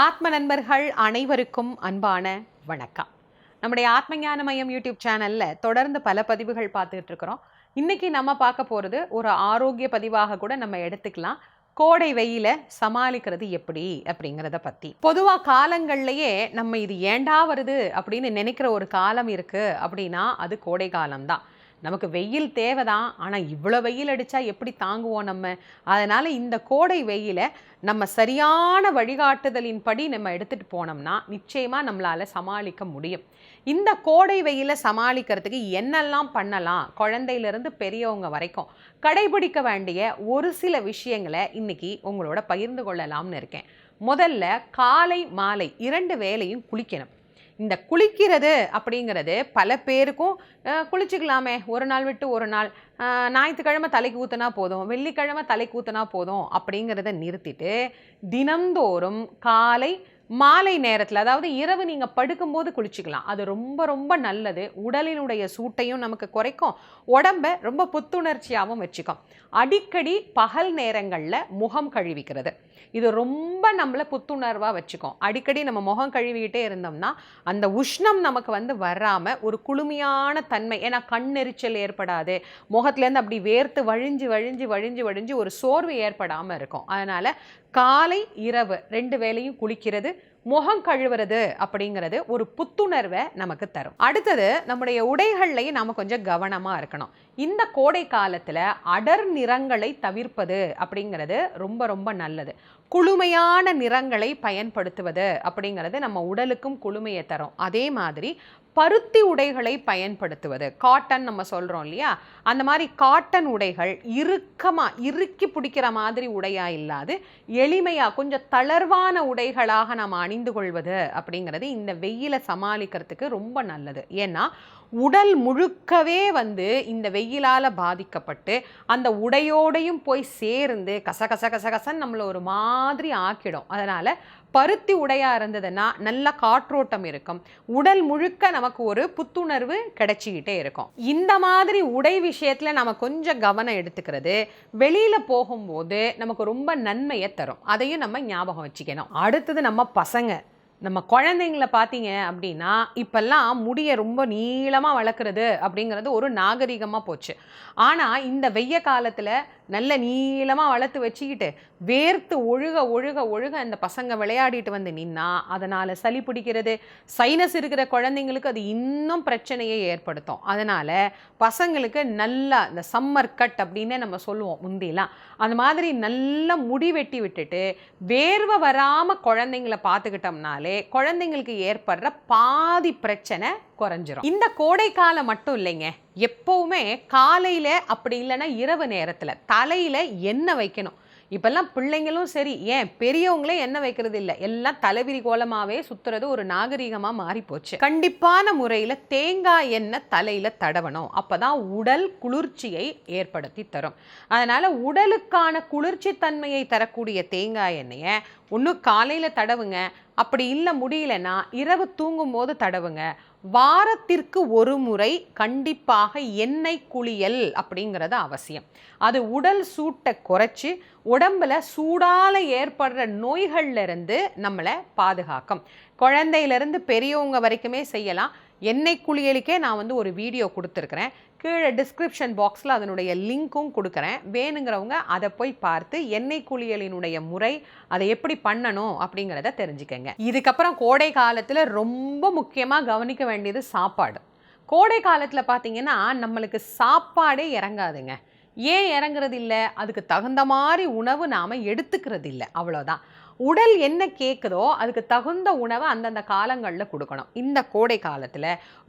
ஆத்ம நண்பர்கள் அனைவருக்கும் அன்பான வணக்கம். நம்முடைய ஆத்ம ஞான மையம் யூடியூப் சேனல்ல தொடர்ந்து பல பதிவுகள் பார்த்துக்கிட்டு இருக்கிறோம். இன்னைக்கு நம்ம பார்க்க போறது ஒரு ஆரோக்கிய பதிவாக கூட நம்ம எடுத்துக்கலாம். கோடை வெயில சமாளிக்கிறது எப்படி அப்படிங்கிறத பத்தி. பொதுவா காலங்கள்லயே நம்ம இது ஏண்டா வருது அப்படின்னு நினைக்கிற ஒரு காலம் இருக்கு அப்படின்னா அது கோடை காலம்தான். நமக்கு வெயில் தேவைதான் ஆனால் இவ்வளோ வெயில் அடித்தா எப்படி தாங்குவோம் நம்ம? அதனால் இந்த கோடை வெயிலை நம்ம சரியான வழிகாட்டுதலின் படி நம்ம எடுத்துகிட்டு போனோம்னா நிச்சயமாக நம்மளால் சமாளிக்க முடியும். இந்த கோடை வெயிலை சமாளிக்கிறதுக்கு என்னெல்லாம் பண்ணலாம் குழந்தையிலேருந்து பெரியவங்க வரைக்கும்? கடைபிடிக்க வேண்டிய ஒரு சில விஷயங்களை இன்னைக்கு உங்களோட பகிர்ந்து கொள்ளலாம்னு இருக்கேன். முதல்ல காலை மாலை இரண்டு வேலையும் குளிக்கணும். இந்த குளிக்கிறது அப்படிங்கிறது பல பேருக்கும் குளிச்சுக்கலாமே. ஒரு நாள் விட்டு ஒரு நாள். ஞாயிற்றுக்கிழமை தலைக்கு ஊற்றினா போதும் வெள்ளிக்கிழமை தலைக்கு ஊற்றினா போதும் அப்படிங்கிறத நிறுத்திட்டு தினந்தோறும் காலை மாலை நேரத்தில் அதாவது இரவு நீங்கள் படுக்கும்போது குளிச்சுக்கலாம். அது ரொம்ப ரொம்ப நல்லது. உடலினுடைய சூட்டையும் நமக்கு குறைக்கும். உடம்ப ரொம்ப புத்துணர்ச்சியாகவும் வச்சுக்கும். அடிக்கடி பகல் நேரங்களில் முகம் கழுவிக்கிறது. இது ரொம்ப நம்மளை புத்துணர்வாக வச்சுக்கும். அடிக்கடி நம்ம முகம் கழுவிக்கிட்டே இருந்தோம்னா அந்த உஷ்ணம் நமக்கு வந்து வராமல் ஒரு குளுமையான தன்மை ஏன்னா கண் எரிச்சல் ஏற்படாது. முகத்துலேருந்து அப்படி வேர்த்து வழிஞ்சு வழிஞ்சு வழிஞ்சு வழிஞ்சு ஒரு சோர்வு ஏற்படாமல் இருக்கும். அதனால் காலை இரவு ரெண்டு வேளையும் குளிக்கிறது முகம் கழுவுறது அப்படிங்கிறது ஒரு புத்துணர்வை நமக்கு தரும். அடுத்தது நம்முடைய உடைகள்லையும் நாம கொஞ்சம் கவனமாக இருக்கணும். இந்த கோடை காலத்தில் அடர் நிறங்களை தவிர்ப்பது அப்படிங்கிறது ரொம்ப ரொம்ப நல்லது. குளுமையான நிறங்களை பயன்படுத்துவது அப்படிங்கிறது நம்ம உடலுக்கும் குளுமையை தரும். அதே மாதிரி பருத்தி உடைகளை பயன்படுத்துவது. காட்டன் நம்ம சொல்கிறோம் இல்லையா? அந்த மாதிரி காட்டன் உடைகள் இறுக்கமாக இறுக்கி பிடிக்கிற மாதிரி உடையாக இல்லாது எளிமையாக கொஞ்சம் தளர்வான உடைகளாக நம்ம அணிந்து கொள்வது அப்படிங்கிறது இந்த வெயிலை சமாளிக்கிறதுக்கு ரொம்ப நல்லது. ஏன்னா உடல் முழுக்கவே வந்து இந்த வெயிலால் பாதிக்கப்பட்டு அந்த உடையோடையும் போய் சேர்ந்து கச கச கச கசன்னு நம்மளை ஒரு மாதிரி ஆக்கிடும். அதனால் பருத்தி உடையாக இருந்ததுன்னா நல்ல காற்றோட்டம் இருக்கும். உடல் முழுக்க நமக்கு ஒரு புத்துணர்வு கிடைச்சிக்கிட்டே இருக்கும். இந்த மாதிரி உடை விஷயத்தில் நம்ம கொஞ்சம் கவனம் எடுத்துக்கிறது வெளியில் போகும்போது நமக்கு ரொம்ப நன்மையை தரும். அதையும் நம்ம ஞாபகம் வச்சுக்கணும். அடுத்தது நம்ம பசங்க. நம்ம குழந்தைங்கள பார்த்தீங்க அப்படின்னா இப்போல்லாம் முடியை ரொம்ப நீளமாக வளர்க்குறது அப்படிங்கிறது ஒரு நாகரிகமாக போச்சு. ஆனால் இந்த வெய்ய காலத்தில் நல்ல நீளமாக வளர்த்து வச்சுக்கிட்டு வேர்த்து ஒழுக ஒழுக ஒழுக அந்த பசங்க விளையாடிட்டு வந்து நின்னா அதனால் சளி பிடிக்கிறது சைனஸ் இருக்கிற குழந்தைங்களுக்கு அது இன்னும் பிரச்சனையை ஏற்படுத்தும். அதனால் பசங்களுக்கு நல்லா இந்த சம்மர் கட் அப்படின்னு நம்ம சொல்லுவோம் முந்திலாம் அந்த மாதிரி நல்லா முடி வெட்டி விட்டுட்டு வேர்வை வராமல் குழந்தைங்கள பார்த்துக்கிட்டோம்னாலே குழந்தைங்களுக்கு ஏற்படுற பாதி பிரச்சனை குறைஞ்சிரும். இந்த கோடை காலம் மட்டும் இல்லைங்க. எப்போவுமே காலையில அப்படி இல்லைன்னா இரவு நேரத்துல தலையில எண்ணெய் வைக்கணும். இப்பெல்லாம் பிள்ளைங்களும் சரி ஏன் பெரியவங்களே என்ன வைக்கிறது இல்லை. எல்லாம் தலைவிரி கோலமாவே சுத்துறது ஒரு நாகரிகமா மாறி போச்சு கண்டிப்பான முறையில தேங்காய் எண்ணெய் தலையில தடவணும். அப்பதான் உடல் குளிர்ச்சியை ஏற்படுத்தி தரும். அதனால உடலுக்கான குளிர்ச்சி தன்மையை தரக்கூடிய தேங்காய் எண்ணெயை ஒன்று காலையில் தடவுங்க அப்படி இல்லை முடியலன்னா இரவு தூங்கும் போது தடவுங்க. வாரத்திற்கு ஒரு முறை கண்டிப்பாக எண்ணெய் குளியல் அப்படிங்கிறது அவசியம். அது உடல் சூட்டை குறைச்சி உடம்பில் சூடால் ஏற்படுற நோய்கள்ல இருந்து நம்மளை பாதுகாக்கும். குழந்தையிலேருந்து பெரியவங்க வரைக்குமே செய்யலாம். எண்ணெய் குளியலுக்கே நான் வந்து ஒரு வீடியோ கொடுத்துருக்குறேன். கீழே டிஸ்கிரிப்ஷன் பாக்ஸில் அதனுடைய லிங்க்கும் கொடுக்குறேன். வேணுங்கிறவங்க அதை போய் பார்த்து எண்ணெய் குளியலினுடைய முறை அதை எப்படி பண்ணணும் அப்படிங்கிறத தெரிஞ்சுக்கங்க. இதுக்கப்புறம் கோடை காலத்தில் ரொம்ப முக்கியமாக கவனிக்க வேண்டியது சாப்பாடு. கோடை காலத்தில் பார்த்தீங்கன்னா நம்மளுக்கு சாப்பாடே இறங்காதுங்க. ஏன் இறங்குறது இல்லை அதுக்கு தகுந்த மாதிரி உணவு நாம் எடுத்துக்கிறது இல்லை அவ்வளோதான் உடல் என்ன கேட்குதோ அதுக்கு தகுந்த உணவை அந்தந்த காலங்களில் கொடுக்கணும். இந்த கோடை காலத்தில்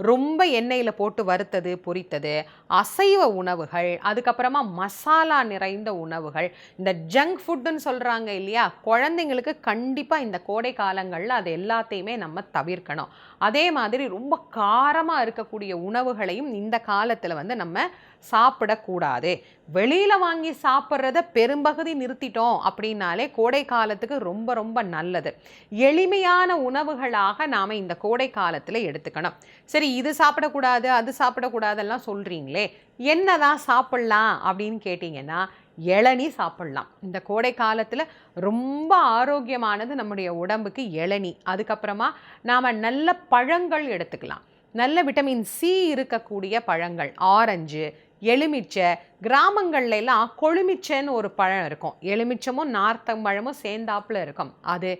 ரொம்ப எண்ணெயில் போட்டு வறுத்தது பொரித்தது அசைவ உணவுகள் அதுக்கப்புறமா மசாலா நிறைந்த உணவுகள் இந்த ஜங்க் ஃபுட்டுன்னு சொல்கிறாங்க இல்லையா? குழந்தைங்களுக்கு கண்டிப்பாக இந்த கோடை காலங்களில் அது எல்லாத்தையுமே நம்ம தவிர்க்கணும். அதே மாதிரி ரொம்ப காரமாக இருக்கக்கூடிய உணவுகளையும் இந்த காலத்தில் வந்து நம்ம சாப்பிடக்கூடாது. வெளியில் வாங்கி சாப்பிட்றத பெரும்பகுதி நிறுத்திட்டோம் அப்படின்னாலே கோடை காலத்துக்கு ரொம்ப ரொம்ப நல்லது. எளிமையான உணவுகளாக நாம் இந்த கோடை காலத்தில் எடுத்துக்கணும். சரி இது சாப்பிடக்கூடாது அது சாப்பிடக்கூடாதெல்லாம் சொல்கிறீங்களே என்ன தான் சாப்பிட்லாம் அப்படின்னு கேட்டிங்கன்னா இளநி சாப்பிட்லாம். இந்த கோடை காலத்தில் ரொம்ப ஆரோக்கியமானது நம்முடைய உடம்புக்கு இளநி. அதுக்கப்புறமா நாம் நல்ல பழங்கள் எடுத்துக்கலாம். நல்ல விட்டமின் சி இருக்கக்கூடிய பழங்கள் ஆரஞ்சு எலுமிச்சை கிராமங்கள்ல எல்லாம் கொழுமிச்சைன்னு ஒரு பழம் இருக்கும். எலுமிச்சமும் நார்த்தம் பழமும் சேர்ந்தாப்புல இருக்கும். அது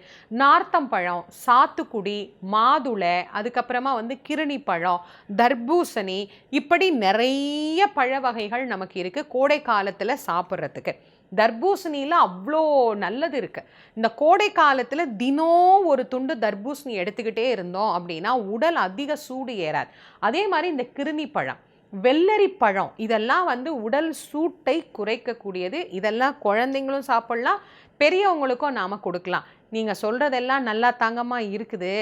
நார்த்தம்பழம் சாத்துக்குடி மாதுளை அதுக்கப்புறமா வந்து கிருணி பழம் தர்பூசணி இப்படி நிறைய பழ வகைகள் நமக்கு இருக்குது கோடை காலத்தில் சாப்பிட்றதுக்கு. தர்பூசணியில் அவ்வளோ நல்லது இருக்குது இந்த கோடை காலத்தில் தினம் ஒரு துண்டு தர்பூசணி எடுத்துக்கிட்டே இருந்தோம் அப்படின்னா உடல் அதிக சூடு ஏறாது. அதே மாதிரி இந்த கிருமி பழம். வெள்ளரி பழம் இதெல்லாம் வந்து உடல் சூட்டை குறைக்கக்கூடியது. இதெல்லாம் குழந்தைங்களும் சாப்பிட்லாம் பெரியவங்களுக்கும் நாம் கொடுக்கலாம். நீங்கள் சொல்கிறதெல்லாம் நல்லா தாங்கமாக இருக்குது.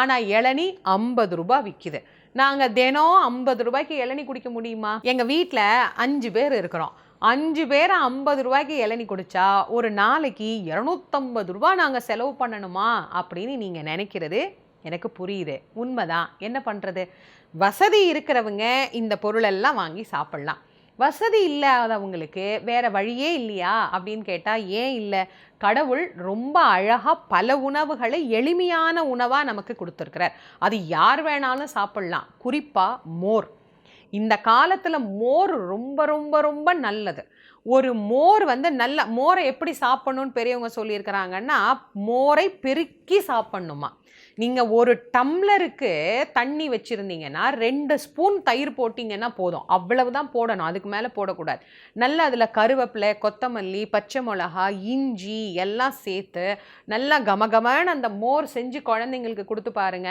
ஆனால் இளநி ஐம்பது ரூபா விற்கிது நாங்கள் தினம் ஐம்பது ரூபாய்க்கு இளநி குடிக்க முடியுமா? எங்கள் வீட்டில் அஞ்சு பேர் இருக்கிறோம். அஞ்சு பேரை ஐம்பது ரூபாய்க்கு இளநி குடித்தா ஒரு நாளைக்கு இரநூத்தம்பது ரூபா நாங்கள் செலவு பண்ணணுமா? அப்படின்னு நீங்கள் நினைக்கிறது எனக்கு புரியுது. உண்மைதான். என்ன பண்ணுறது வசதி இருக்கிறவங்க இந்த பொருளெல்லாம் வாங்கி சாப்பிட்லாம். வசதி இல்லாதவங்களுக்கு வேற வழியே இல்லையா? அப்படின்னு கேட்டால் ஏன் இல்லை? கடவுள் ரொம்ப அழகாக பல உணவுகளை எளிமையான உணவாக நமக்கு கொடுத்துருக்கிறார். அது யார் வேணாலும் சாப்பிட்லாம். குறிப்பாக மோர். இந்த காலத்தில் மோர் ரொம்ப ரொம்ப ரொம்ப நல்லது. ஒரு மோர் வந்து நல்ல மோரை எப்படி சாப்பிடணும்னு பெரியவங்க சொல்லியிருக்கிறாங்கன்னா மோரை பெருக்கி சாப்பிட்ணுமா? நீங்கள் ஒரு டம்ளருக்கு தண்ணி வச்சுருந்தீங்கன்னா ரெண்டு ஸ்பூன் தயிர் போட்டிங்கன்னா போதும். அவ்வளவு தான் போடணும். அதுக்கு மேலே போடக்கூடாது. நல்லா அதில் கருவேப்பிலை கொத்தமல்லி பச்சை மிளகா இஞ்சி எல்லாம் சேர்த்து நல்லா கமகமான அந்த மோர் செஞ்சு குழந்தைங்களுக்கு கொடுத்து பாருங்க.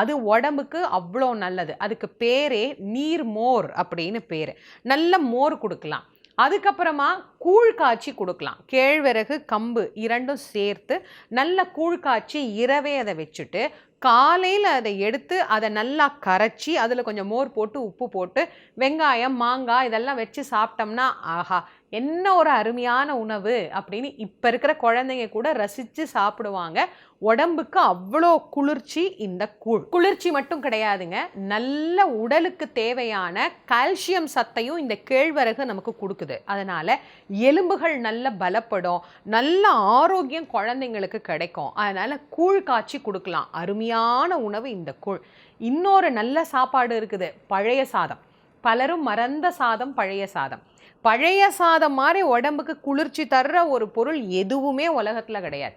அது உடம்புக்கு அவ்வளோ நல்லது. அதுக்கு பேரே நீர் மோர் அப்படின்னு பேர். நல்ல மோர் கொடுக்கலாம். அதுக்கப்புறமா கூழ் காய்ச்சி கொடுக்கலாம். கேழ்வரகு கம்பு இரண்டும் சேர்த்து நல்ல கூழ் காய்ச்சி இரவே அதை வச்சுட்டு காலையில் அதை எடுத்து அதை நல்லா கரைச்சி அதில் கொஞ்சம் மோர் போட்டு உப்பு போட்டு வெங்காயம் மாங்காய் இதெல்லாம் வச்சு சாப்பிட்டோம்னா ஆஹா என்ன ஒரு அருமையான உணவு அப்படின்னு இப்போ இருக்கிற குழந்தைங்க கூட ரசித்து சாப்பிடுவாங்க. உடம்புக்கு அவ்வளோ குளிர்ச்சி இந்த கூழ். குளிர்ச்சி மட்டும் கிடையாதுங்க. நல்ல உடலுக்கு தேவையான கால்சியம் சத்தையும் இந்த கேழ்வரகு நமக்கு கொடுக்குது. அதனால் எலும்புகள் நல்ல பலப்படும். நல்ல ஆரோக்கியம் குழந்தைங்களுக்கு கிடைக்கும். அதனால் கூழ் காய்ச்சி கொடுக்கலாம். அருமையான உணவு இந்த கூழ். இன்னொரு நல்ல சாப்பாடு இருக்குது. பழைய சாதம். பலரும் மறந்த சாதம் பழைய சாதம். பழைய சாதம் மாதிரி உடம்புக்கு குளிர்ச்சி தர்ற ஒரு பொருள் எதுவுமே உலகத்தில் கிடையாது.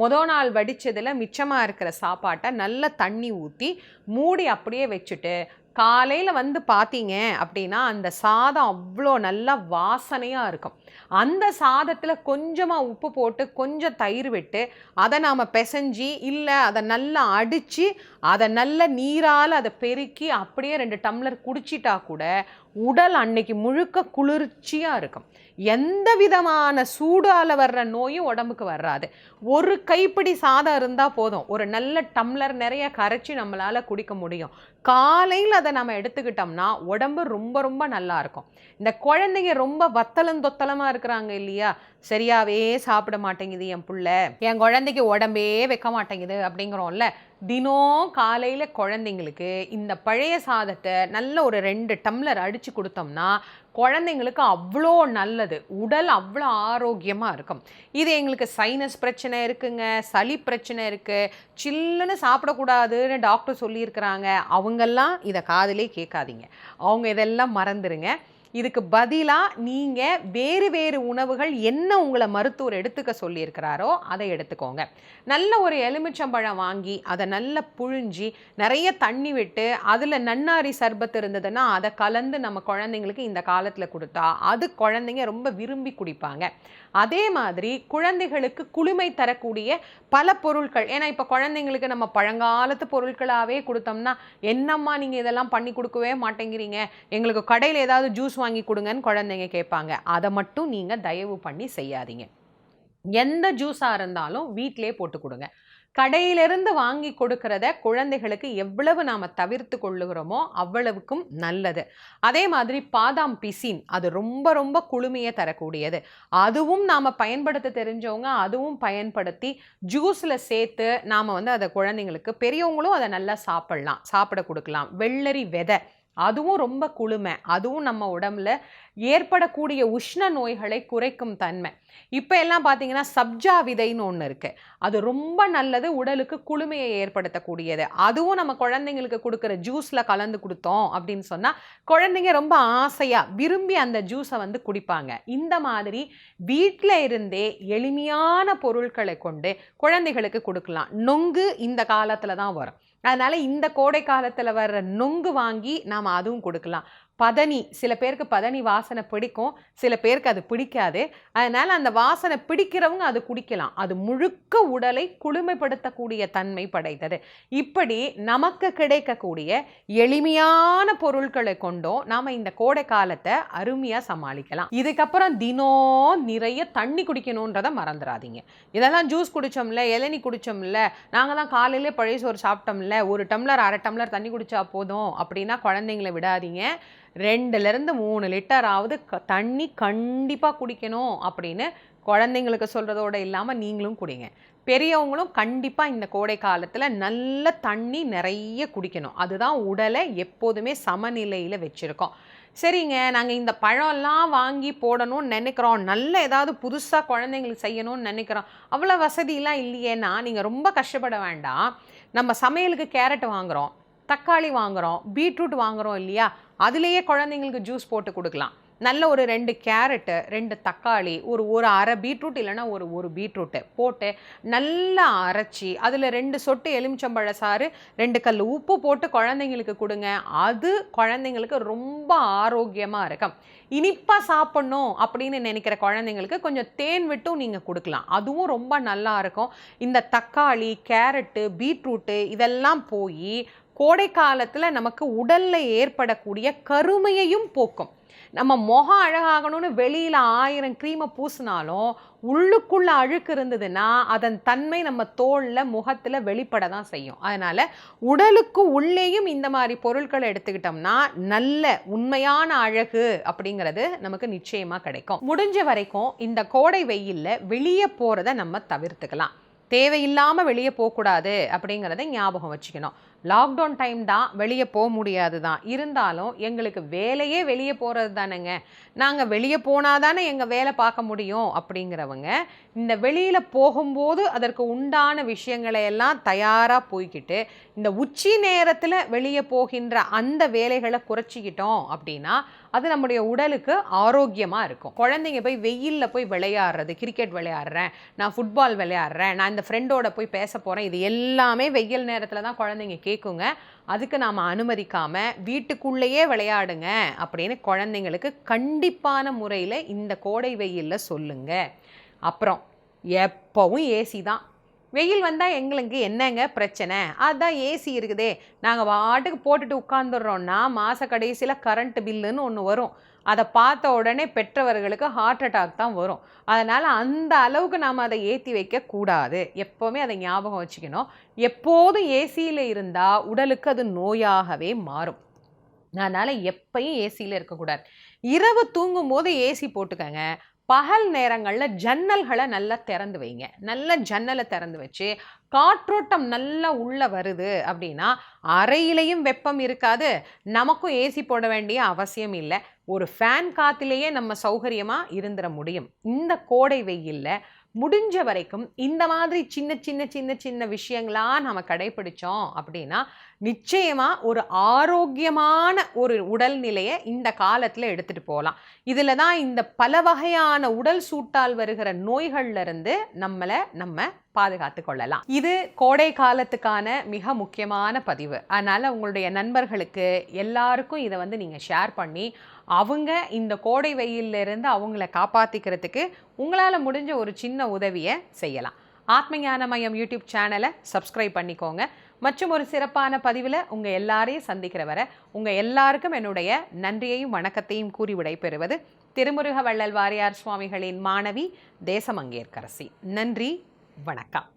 மொதல் நாள் வடித்ததில் மிச்சமாக இருக்கிற சாப்பாட்டை நல்ல தண்ணி ஊற்றி மூடி அப்படியே வச்சுட்டு காலையில் வந்து பார்த்தீங்க அப்படின்னா அந்த சாதம் அவ்வளோ நல்லா வாசனையாக இருக்கும். அந்த சாதத்தில் கொஞ்சமாக உப்பு போட்டு கொஞ்சம் தயிர் விட்டு அதை நாம் பிசைஞ்சி இல்லை அதை நல்லா அடித்து அதை நல்ல நீரால் அதை பெருக்கி அப்படியே ரெண்டு டம்ளர் குடிச்சிட்டா கூட உடல் அன்னைக்கு முழுக்க குளிர்ச்சியாக இருக்கும். எந்த விதமான சூடால் வர்ற நோயும் உடம்புக்கு வராது. ஒரு கைப்பிடி சாதம் இருந்தால் போதும். ஒரு நல்ல டம்ளர் நிறைய கரைச்சி நம்மளால் குடிக்க முடியும். காலையில் அதை நம்ம எடுத்துக்கிட்டோம்னா உடம்பு ரொம்ப ரொம்ப நல்லா இருக்கும். இந்த குழந்தைங்க ரொம்ப வத்தலும் தொத்தலமாக இருக்கிறாங்க இல்லையா? சரியாவே சாப்பிட மாட்டேங்குது என் பிள்ளை. என் குழந்தைக்கு உடம்பே வைக்க மாட்டேங்குது அப்படிங்கிறோம்ல. தினம் காலையில் குழந்தைங்களுக்கு இந்த பழைய சாதத்தை நல்ல ஒரு ரெண்டு டம்ளர் அடித்து கொடுத்தோம்னா குழந்தைங்களுக்கு அவ்வளோ நல்லது. உடல் அவ்வளோ ஆரோக்கியமாக இருக்கும். இது எங்களுக்கு சைனஸ் பிரச்சனை இருக்குங்க சளி பிரச்சனை இருக்குது சில்லுன்னு சாப்பிடக்கூடாதுன்னு டாக்டர் சொல்லியிருக்கிறாங்க. அவங்கெல்லாம் இதை காதலே கேட்காதீங்க. அவங்க இதெல்லாம் மறந்துடுங்க இதுக்கு பதிலாக நீங்கள் வேறு வேறு உணவுகள் என்ன உங்களை மருத்துவர் எடுத்துக்க சொல்லியிருக்கிறாரோ அதை எடுத்துக்கோங்க. நல்ல ஒரு எலுமிச்சம்பழம் வாங்கி அதை நல்லா புழிஞ்சி நிறைய தண்ணி விட்டு அதில் நன்னாரி சர்பத்து இருந்ததுன்னா அதை கலந்து நம்ம குழந்தைங்களுக்கு இந்த காலத்தில் கொடுத்தா அது குழந்தைங்க ரொம்ப விரும்பி குடிப்பாங்க. அதே மாதிரி குழந்தைகளுக்கு குளுமை தரக்கூடிய பல பொருட்கள் ஏன்னா இப்போ குழந்தைங்களுக்கு நம்ம பழங்காலத்து பொருட்களாகவே கொடுத்தோம்னா என்னம்மா நீங்கள் இதெல்லாம் பண்ணி கொடுக்கவே மாட்டேங்கிறீங்க? எங்களுக்கு கடையில் ஏதாவது ஜூஸ் வாங்கி கொடுங்கன்னு குழந்தைங்க கேட்பாங்க. அதை மட்டும் நீங்கள் தயவு பண்ணி செய்யாதீங்க. எந்த ஜூஸாக இருந்தாலும் வீட்டிலே போட்டு கொடுங்க. கடையிலிருந்து வாங்கி கொடுக்கறத குழந்தைகளுக்கு எவ்வளவு நாம் தவிர்த்து கொள்ளுகிறோமோ அவ்வளவுக்கும் நல்லது. அதே மாதிரி பாதாம் பிசின் அது ரொம்ப ரொம்ப குளுமையை தரக்கூடியது. அதுவும் நாம் பயன்படுத்த தெரிஞ்சவங்க அதுவும் பயன்படுத்தி ஜூஸில் சேர்த்து நாம் வந்து அதை குழந்தைங்களுக்கு பெரியவங்களும் அதை நல்லா சாப்பிட்லாம் சாப்பிட கொடுக்கலாம். வெள்ளரி விதை அதுவும் ரொம்ப குளுமை. அதுவும் நம்ம உடம்புல ஏற்படக்கூடிய உஷ்ண நோய்களை குறைக்கும் தன்மை. இப்போ எல்லாம் பார்த்தீங்கன்னா சப்ஜா விதைன்னு ஒன்று இருக்குது அது ரொம்ப நல்லது உடலுக்கு குளுமையை ஏற்படுத்தக்கூடியது. அதுவும் நம்ம குழந்தைங்களுக்கு கொடுக்குற ஜூஸில் கலந்து கொடுத்தோம் அப்படின்னு சொன்னால் குழந்தைங்க ரொம்ப ஆசையாக விரும்பி அந்த ஜூஸை வந்து குடிப்பாங்க. இந்த மாதிரி வீட்டில் இருந்தே எளிமையான பொருட்களை கொண்டு குழந்தைகளுக்கு கொடுக்கலாம். நொங்கு இந்த காலத்தில் தான் வரும். அதனால் இந்த கோடை காலத்தில் வர்ற நொங்கு வாங்கி நாம் அதுவும் கொடுக்கலாம். பதனி சில பேருக்கு பதனி வாசனை பிடிக்கும் சில பேருக்கு அது பிடிக்காது. அதனால் அந்த வாசனை பிடிக்கிறவங்க அது குடிக்கலாம். அது முழுக்க உடலை குளுமைப்படுத்தக்கூடிய தன்மை படைத்தது. இப்படி நமக்கு கிடைக்கக்கூடிய எளிமையான பொருட்களை கொண்டும் நாம் இந்த கோடை காலத்தை அருமையாக சமாளிக்கலாம். இதுக்கப்புறம் தினம் நிறைய தண்ணி குடிக்கணுன்றதை மறந்துடாதீங்க இதெல்லாம் ஜூஸ் குடித்தோம்ல இளநி குடித்தோம்ல நாங்கள் தான் காலையிலே பழைய சோறு சாப்பிட்டோம்ல ஒரு டம்ளர் அரை டம்ளர் தண்ணி குடித்தா போதும் அப்படின்னா குழந்தைங்களை விடாதீங்க. ரெண்டுலேருந்து மூணு லிட்டராவது க தண்ணி கண்டிப்பாக குடிக்கணும் அப்படின்னு குழந்தைங்களுக்கு சொல்கிறதோட இல்லாமல் நீங்களும் குடிங்க. பெரியவங்களும் கண்டிப்பாக இந்த கோடை காலத்தில் நல்ல தண்ணி நிறைய குடிக்கணும். அதுதான் உடலை எப்போதுமே சமநிலையில் வச்சுருக்கோம். சரிங்க நாங்கள் இந்த பழம்லாம் வாங்கி போடணும்னு நினைக்கிறோம். நல்ல ஏதாவது புதுசாக குழந்தைங்களுக்கு செய்யணும்னு நினைக்கிறோம். அவ்வளோ வசதியெலாம் இல்லையேன்னா நீங்கள் ரொம்ப கஷ்டப்பட வேண்டாம். நம்ம சமையலுக்கு கேரட் வாங்குகிறோம் தக்காளி வாங்குகிறோம் பீட்ரூட் வாங்குகிறோம் இல்லையா? அதுலேயே குழந்தைங்களுக்கு ஜூஸ் போட்டு கொடுக்கலாம். நல்ல ஒரு ரெண்டு கேரட்டு ரெண்டு தக்காளி ஒரு ஒரு அரை பீட்ரூட் இல்லைன்னா ஒரு ஒரு பீட்ரூட்டு போட்டு நல்லா அரைச்சி அதில் ரெண்டு சொட்டு எலுமிச்சம்பழ சாறு ரெண்டு கல் உப்பு போட்டு குழந்தைங்களுக்கு கொடுங்க. அது குழந்தைங்களுக்கு ரொம்ப ஆரோக்கியமாக இருக்கும். இனிப்பாக சாப்பிட்ணும் அப்படின்னு நினைக்கிற குழந்தைங்களுக்கு கொஞ்சம் தேன் விட்டும் நீங்கள் கொடுக்கலாம். அதுவும் ரொம்ப நல்லா இருக்கும். இந்த தக்காளி கேரட்டு பீட்ரூட்டு இதெல்லாம் போய் கோடை காலத்தில் நமக்கு உடலில் ஏற்படக்கூடிய கருமையையும் போக்கும். நம்ம முகம் அழகாகணும்னு வெளியில் ஆயிரம் க்ரீமை பூசினாலும் உள்ளுக்குள்ளே அழுக்கு இருந்ததுன்னா அதன் தன்மை நம்ம தோலில் முகத்தில் வெளிப்பட தான் செய்யும். அதனால் உடலுக்கு உள்ளேயும் இந்த மாதிரி பொருட்களை எடுத்துக்கிட்டோம்னா நல்ல உண்மையான அழகு அப்படிங்கிறது நமக்கு நிச்சயமாக கிடைக்கும். முடிஞ்ச வரைக்கும் இந்த கோடை வெயிலில் வெளியே போகிறத நம்ம தவிர்த்துக்கலாம். தேவையில்லாமல் வெளியே போகக்கூடாது அப்படிங்கிறத ஞாபகம் வச்சுக்கணும். லாக்டவுன் டைம் தான் வெளியே போக முடியாது தான் இருந்தாலும் எங்களுக்கு வேலையே வெளியே போகிறது தானேங்க. நாங்கள் வெளியே போனால் தானே எங்கள் வேலை பார்க்க முடியும் அப்படிங்கிறவங்க இந்த வெளியில் போகும்போது அதற்கு உண்டான விஷயங்களை எல்லாம் தயாராக போய்கிட்டு இந்த உச்சி நேரத்தில் வெளியே போகின்ற அந்த வேலைகளை குறைச்சிக்கிட்டோம் அப்படின்னா அது நம்முடைய உடலுக்கு ஆரோக்கியமாக இருக்கும். குழந்தைங்க போய் வெயிலில் போய் விளையாடுறது கிரிக்கெட் விளையாடுறேன் நான் ஃபுட்பால் விளையாடுறேன் நான் இந்த ஃப்ரெண்டோட போய் பேச போகிறேன் இது எல்லாமே வெயில் நேரத்தில் தான் குழந்தைங்க கேட்குங்க அதுக்கு நாம் அனுமதிக்காமல் வீட்டுக்குள்ளேயே விளையாடுங்க அப்படின்னு குழந்தைங்களுக்கு கண்டிப்பான முறையில் இந்த கோடை வெயிலில் சொல்லுங்கள் அப்புறம் எப்போவும் ஏசி தான். வெயில் வந்தால் எங்களுக்கு என்னங்க பிரச்சனை? அதுதான் ஏசி இருக்குதே. நாங்கள் வாட்டுக்கு போட்டுட்டு உட்காந்துடுறோன்னா மாத கடைசியில் கரண்ட் பில்லுன்னு ஒன்று வரும். அதை பார்த்த உடனே பெற்றவர்களுக்கு ஹார்ட் அட்டாக் தான் வரும். அதனால் அந்த அளவுக்கு நாம் அதை ஏற்றி வைக்கக்கூடாது. எப்போவுமே அதை ஞாபகம் வச்சுக்கணும். எப்போதும் ஏசியில் இருந்தால் உடலுக்கு அது நோயாகவே மாறும். அதனால் எப்பயும் ஏசியில் இருக்கக்கூடாது. இரவு தூங்கும் போது ஏசி போட்டுக்கங்க. பகல் நேரங்களில் ஜன்னல்களை நல்லா திறந்து வைங்க. நல்ல ஜன்னலை திறந்து வச்சு காற்றோட்டம் நல்லா உள்ளே வருது அப்படின்னா அறையிலையும் வெப்பம் இருக்காது. நமக்கும் ஏசி போட வேண்டிய அவசியம் இல்லை. ஒரு ஃபேன் காத்திலேயே நம்ம சௌகரியமாக இருந்துட முடியும். இந்த கோடை வெயிலில் முடிஞ்ச வரைக்கும் இந்த மாதிரி சின்ன சின்ன சின்ன சின்ன விஷயங்களாக நம்ம கடைபிடிச்சோம் அப்படின்னா நிச்சயமாக ஒரு ஆரோக்கியமான ஒரு உடல்நிலையை இந்த காலத்தில் எடுத்துகிட்டு போகலாம். இதில் தான் இந்த பல வகையான உடல் சூட்டால் வருகிற நோய்கள்லேருந்து நம்மளை நம்ம பாதுகாத்து கொள்ளலாம். இது கோடை காலத்துக்கான மிக முக்கியமான பதிவு. அதனால் உங்களுடைய நண்பர்களுக்கு எல்லாருக்கும் இதை வந்து நீங்கள் ஷேர் பண்ணி அவங்க இந்த கோடை வெயிலிருந்து அவங்கள காப்பாற்றிக்கிறதுக்கு உங்களால் முடிஞ்ச ஒரு சின்ன உதவியை செய்யலாம். ஆத்மஞான மையம் யூடியூப் சேனலை சப்ஸ்கிரைப் பண்ணிக்கோங்க. மற்றும் ஒரு சிறப்பான பதிவில் உங்கள் எல்லாரையும் சந்திக்கிற வர உங்கள் எல்லாருக்கும் என்னுடைய நன்றியையும் வணக்கத்தையும் கூறி விடைபெறுவது திருமுருக வள்ளல் வாரியார் சுவாமிகளின் மாணவி தேசமங்கேற்கரசி. நன்றி வணக்கம்.